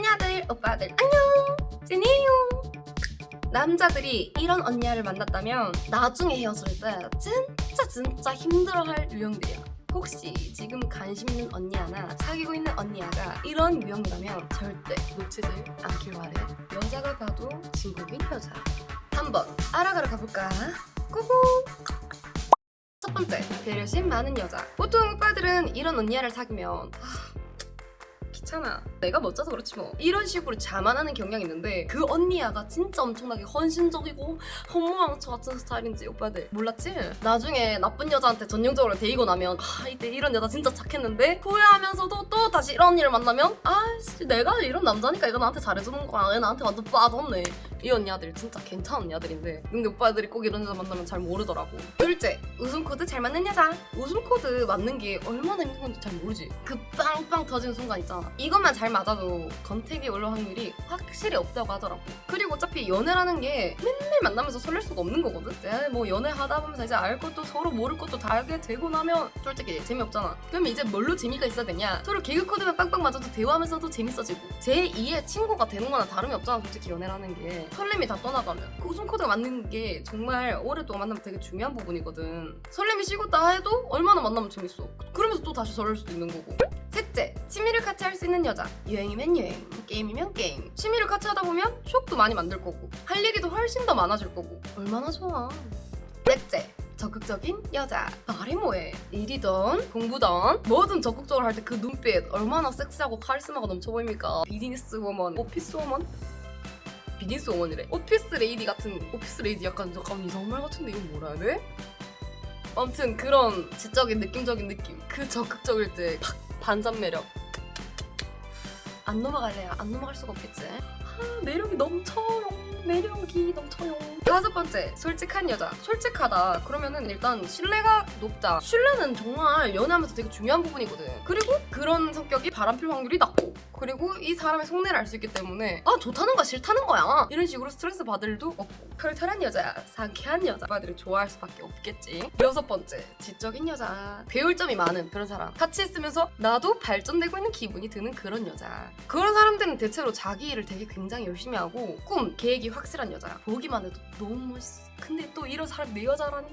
언니들 오빠들 안녕! 찐이에요! 남자들이 이런 언니를 만났다면 나중에 헤어질 때 진짜 진짜 힘들어할 유형들이야. 혹시 지금 관심 있는 언니 하나 사귀고 있는 언니 하가 이런 유형이라면 절대 놓치지 않길 바래. 여자가 봐도 진국인 여자. 한번 알아가러 가볼까? 꾸꾸 첫 번째 배려심 많은 여자. 보통 오빠들은 이런 언니를 사귀면 아, 귀찮아. 내가 멋져서 그렇지 뭐. 이런 식으로 자만하는 경향이 있는데 그 언니야가 진짜 엄청나게 헌신적이고 허무왕처 같은 스타일인지 오빠들 몰랐지? 나중에 나쁜 여자한테 전형적으로 데이고 나면 아 이때 이런 여자 진짜 착했는데 후회하면서도 또 다시 이런 언니를 만나면 아씨 내가 이런 남자니까 얘가 나한테 잘해주는 거야. 얘 나한테 완전 빠졌네. 이 언니아들 진짜 괜찮은 언니아들인데 근데 오빠들이 꼭 이런 여자 만나면 잘 모르더라고. 둘째 웃음 코드 잘 맞는 여자. 웃음 코드 맞는 게 얼마나 힘든 건지 잘 모르지. 그 빵빵 터지는 순간 있잖아 이것만 잘 맞아도 건택이 올라올 확률이 확실히 없다고 하더라고 그리고 어차피 연애라는 게 맨날 만나면서 설렐 수가 없는 거거든? 내가 뭐 연애하다 보면서 이제 알 것도 서로 모를 것도 다 알게 되고 나면 솔직히 재미없잖아. 그러면 이제 뭘로 재미가 있어야 되냐? 서로 개그 코드만 빵빵 맞아도 대화하면서도 재밌어지고. 제2의 친구가 되는 거나 다름이 없잖아 솔직히 연애라는 게. 설렘이 다 떠나가면. 그 웃음 코드가 맞는 게 정말 오랫동안 만나면 되게 중요한 부분이거든. 설렘이 식었다 해도 얼마나 만나면 재밌어. 그러면서 또 다시 설렐 수도 있는 거고 셋째, 취미를 같이 할 수 있는 여자. 유행이면 유행, 게임이면 게임. 취미를 같이 하다 보면 추억도 많이 만들 거고, 할 얘기도 훨씬 더 많아질 거고. 얼마나 좋아. 넷째, 적극적인 여자. 말이 뭐해? 일이든 공부든 뭐든 적극적으로 할 때 그 눈빛 얼마나 섹시하고 카리스마가 넘쳐 보입니까? 비즈니스 워먼, 오피스 워먼? 비즈니스 워먼이래. 오피스 레이디 같은 오피스 레이디 약간 잠깐 이상한 말 같은데 이거 뭐라 해야 돼? 아무튼 그런 지적인 느낌적인 느낌. 그 적극적일 때 팍 반전 매력. 안 넘어갈래요. 안 넘어갈 수가 없겠지. 아, 매력이 넘쳐요. 매력이 넘쳐요. 다섯 번째, 솔직한 여자. 솔직하다. 그러면은 일단 신뢰가 높다. 신뢰는 정말 연애하면서 되게 중요한 부분이거든. 그리고 그런 성격이 바람필 확률이 낮고. 그리고 이 사람의 속내를 알 수 있기 때문에 아 좋다는 거야 싫다는 거야. 이런 식으로 스트레스 받을 일도 없고 털털한 여자 상쾌한 여자 오빠들이 좋아할 수밖에 없겠지. 여섯 번째 지적인 여자. 배울 점이 많은 그런 사람. 같이 있으면서 나도 발전되고 있는 기분이 드는 그런 여자. 그런 사람들은 대체로 자기 일을 되게 굉장히 열심히 하고 꿈 계획이 확실한 여자야 보기만 해도 너무 멋있어. 근데 또 이런 사람 내 여자라니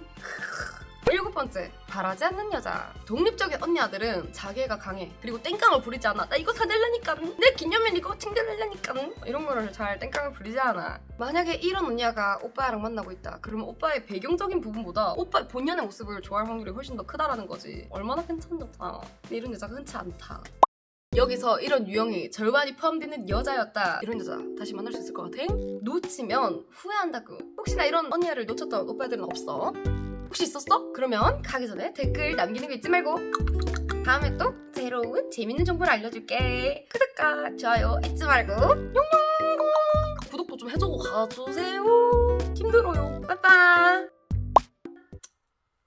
일곱 번째, 바라지 않는 여자. 독립적인 언니 아들은 자기애가 강해. 그리고 땡깡을 부리지 않아. 나 이거 사달라니까. 내 기념일 이거 챙겨달라니까. 이런 거를 잘 땡깡을 부리지 않아. 만약에 이런 언니가 오빠랑 만나고 있다. 그러면 오빠의 배경적인 부분보다 오빠의 본연의 모습을 좋아할 확률이 훨씬 더 크다라는 거지. 얼마나 여자. 근데 이런 여자가 흔치 않다. 여기서 이런 유형이 절반이 포함되는 여자였다 이런 여자 다시 만날 수 있을 것 같아? 놓치면 후회한다고 혹시나 이런 언니를 놓쳤던 오빠들은 없어? 혹시 있었어? 그러면 가기 전에 댓글 남기는 거 잊지 말고. 다음에 또 새로운 재밌는 정보를 알려줄게. 구독과 좋아요 잊지 말고. 용용 구독도 좀 해주고 가주세요. 힘들어요. 빠빠